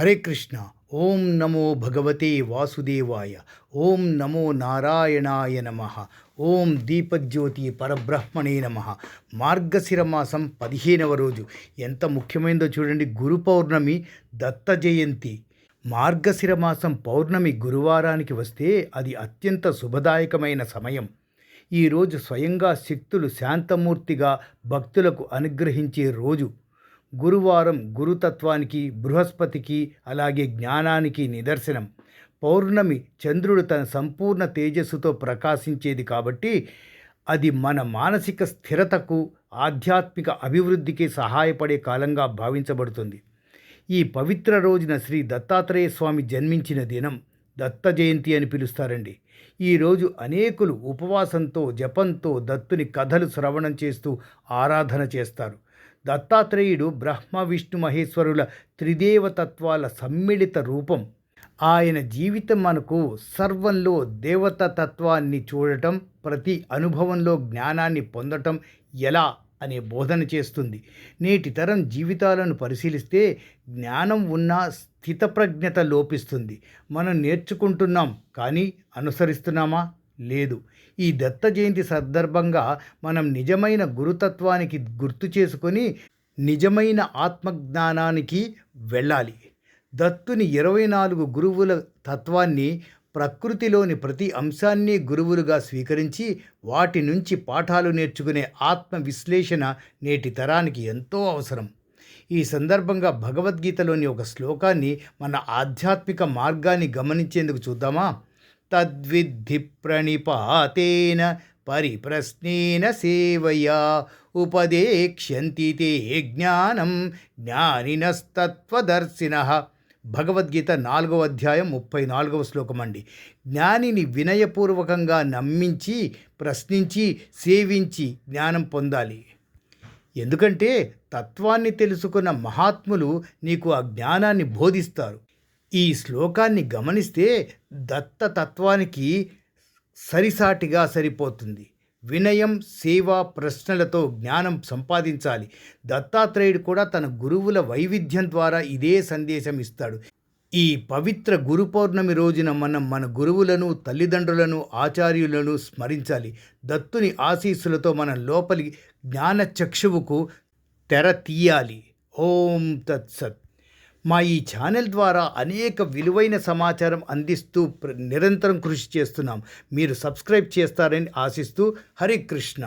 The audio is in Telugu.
హరే కృష్ణ. ఓం నమో భగవతే వాసుదేవాయ. ఓం నమో నారాయణాయ నమ. ఓం దీపజ్యోతి పరబ్రహ్మణే నమ. మార్గశిర మాసం పదిహేనవ రోజు. ఎంత ముఖ్యమైనదో చూడండి. గురు పౌర్ణమి దత్త జయంతి. మార్గశిర మాసం పౌర్ణమి గురువారానికి వస్తే అది అత్యంత శుభదాయకమైన సమయం. ఈరోజు స్వయంగా శక్తులు శాంతమూర్తిగా భక్తులకు అనుగ్రహించే రోజు. గురువారం గురుతత్వానికి బృహస్పతికి అలాగే జ్ఞానానికి నిదర్శనం. పౌర్ణమి చంద్రుడు తన సంపూర్ణ తేజస్సుతో ప్రకాశించేది కాబట్టి అది మన మానసిక స్థిరతకు ఆధ్యాత్మిక అభివృద్ధికి సహాయపడే కాలంగా భావించబడుతుంది. ఈ పవిత్ర రోజున శ్రీ దత్తాత్రేయ స్వామి జన్మించిన దినం దత్త జయంతి అని పిలుస్తారండి. ఈరోజు అనేకులు ఉపవాసంతో జపంతో దత్తుని కథలు శ్రవణం చేస్తూ ఆరాధన చేస్తారు. దత్తాత్రేయుడు బ్రహ్మ విష్ణు మహేశ్వరుల త్రిదేవతత్వాల సమ్మిళిత రూపం. ఆయన జీవితం మనకు సర్వంలో దేవత తత్వాన్ని చూడటం ప్రతి అనుభవంలో జ్ఞానాన్ని పొందటం ఎలా అనే బోధన చేస్తుంది. నేటి తరం జీవితాలను పరిశీలిస్తే జ్ఞానం ఉన్న స్థితప్రజ్ఞత లోపిస్తుంది. మనం నేర్చుకుంటున్నాం కానీ అనుసరిస్తున్నామా? లేదు. ఈ దత్త జయంతి సందర్భంగా మనం నిజమైన గురుతత్వానికి గుర్తు చేసుకొని నిజమైన ఆత్మజ్ఞానానికి వెళ్ళాలి. దత్తుని ఇరవై నాలుగు గురువుల తత్వాన్ని ప్రకృతిలోని ప్రతి అంశాన్ని గురువులుగా స్వీకరించి వాటి నుంచి పాఠాలు నేర్చుకునే ఆత్మ విశ్లేషణ నేటి తరానికి ఎంతో అవసరం. ఈ సందర్భంగా భగవద్గీతలోని ఒక శ్లోకాన్ని మన ఆధ్యాత్మిక మార్గాన్ని గమనించేందుకు చూద్దామా? తద్విద్ధి ప్రణిపాతేన పరిప్రశ్నేన సేవయా ఉపదేక్ష్యంతి తే జ్ఞానం జ్ఞానినస్తత్వదర్శిన. భగవద్గీత నాలుగవ అధ్యాయం ముప్పై నాలుగవ శ్లోకం అండి. జ్ఞానిని వినయపూర్వకంగా నమ్మించి ప్రశ్నించి సేవించి జ్ఞానం పొందాలి. ఎందుకంటే తత్వాన్ని తెలుసుకున్న మహాత్ములు నీకు ఆ జ్ఞానాన్ని బోధిస్తారు. ఈ శ్లోకాన్ని గమనిస్తే దత్త తత్వానికి సరిసాటిగా సరిపోతుంది. వినయం సేవ ప్రశ్నలతో జ్ఞానం సంపాదించాలి. దత్తాత్రేయుడు కూడా తన గురువుల వైవిధ్యం ద్వారా ఇదే సందేశం ఇస్తాడు. ఈ పవిత్ర గురు పౌర్ణమి రోజున మనం మన గురువులను తల్లిదండ్రులను ఆచార్యులను స్మరించాలి. దత్తుని ఆశీస్సులతో మన లోపలి జ్ఞాన చక్షువుకు తెర తీయాలి. ఓం తత్సత్. మా ఈ ఛానల్ ద్వారా అనేక విలువైన సమాచారం అందిస్తూ నిరంతరం కృషి చేస్తున్నాం. మీరు సబ్స్క్రైబ్ చేస్తారని ఆశిస్తూ హరే కృష్ణ.